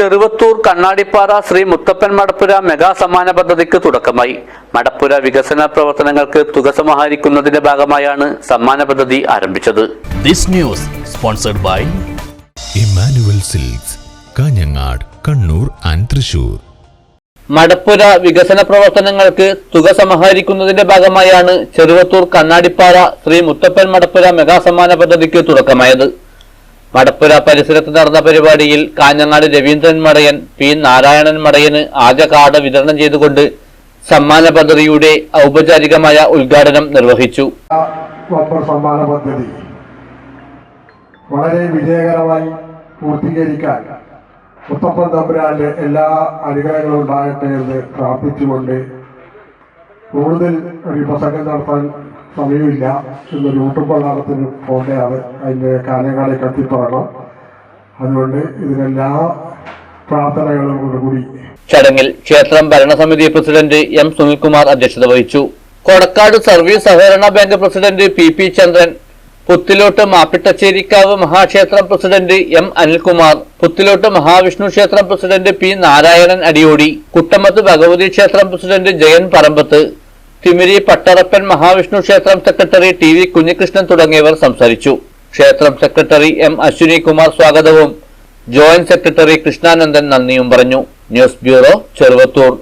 Cheruvathur Kannadippara Sree Muthappan Madappura mega സമ്മാന പദ്ധതിക്ക് തുടക്കമായി. മടപ്പുര വികസന പ്രവർത്തനങ്ങൾക്ക് തുക സമാഹരിക്കുന്നതിന്റെ ഭാഗമായാണ് സമ്മാന പദ്ധതി ആരംഭിച്ചത്. This news sponsored by Emmanuel Silks Kanhangad Kannur and Thrissur. Madappura വികസന പ്രവർത്തനങ്ങൾക്ക് തുക സമാഹരിക്കുന്നതിന്റെ ഭാഗമായാണ് ചെറുവത്തൂർ കണ്ണാടിപ്പാറ ശ്രീ മുത്തപ്പൻ മടപ്പുര മെഗാ സമ്മാന പദ്ധതിക്ക് തുടക്കമായത്. മടപ്പുര പരിസരത്ത് നടന്ന പരിപാടിയിൽ കാഞ്ഞങ്ങാട് രവീന്ദ്രൻ മറയൻ പി. നാരായണൻ മടയന് ആദ്യ കാർഡ് വിതരണം ചെയ്തുകൊണ്ട് സമ്മാന പദ്ധതിയുടെ ഔപചാരികമായ ഉദ്ഘാടനം നിർവഹിച്ചു. സമ്മാന പദ്ധതി വളരെ വിജയകരമായി പൂർത്തീകരിക്കാൻ മുത്തപ്പൻ തമ്പുരാന്റെ എല്ലാ അനുഗ്രഹങ്ങളും ഉണ്ടാകട്ടെ എന്ന് പ്രാർത്ഥിച്ചുകൊണ്ട് കൂടുതൽ ഒരു പ്രസംഗം നടത്താൻ സമയമില്ല ഇന്നൊരു ഊട്ടുപള്ളാടത്തിന് പോകേണ്ടതാണ് അതിന്റെ കാലങ്ങളെ എത്തിപ്പെടണം അതുകൊണ്ട് ഇതിനെല്ലാ പ്രാർത്ഥനകളും കൂടി ചടങ്ങിൽ ക്ഷേത്രം ഭരണസമിതി പ്രസിഡന്റ് എം സുനിൽകുമാർ അധ്യക്ഷത വഹിച്ചു. കൊടക്കാട് സർവീസ് സഹകരണ bank president P P Chandran Puthilot Mappittacherikkavu മഹാക്ഷേത്രം president M Anilkumar Puthilot Mahavishnu ക്ഷേത്രം പ്രസിഡന്റ് പി നാരായണൻ അടിയോടി കുട്ടമത്ത് ഭഗവതി ക്ഷേത്രം പ്രസിഡന്റ് ജയൻ പറമ്പത്ത് തിമിരി പട്ടറപ്പൻ മഹാവിഷ്ണു ക്ഷേത്രം സെക്രട്ടറി ടി വി കുഞ്ഞികൃഷ്ണൻ തുടങ്ങിയവർ സംസാരിച്ചു. ക്ഷേത്രം സെക്രട്ടറി എം അശ്വിനി കുമാർ സ്വാഗതവും. ജോയിന്റ് സെക്രട്ടറി കൃഷ്ണാനന്ദൻ നന്ദിയും പറഞ്ഞു. News bureau Cheruvathur.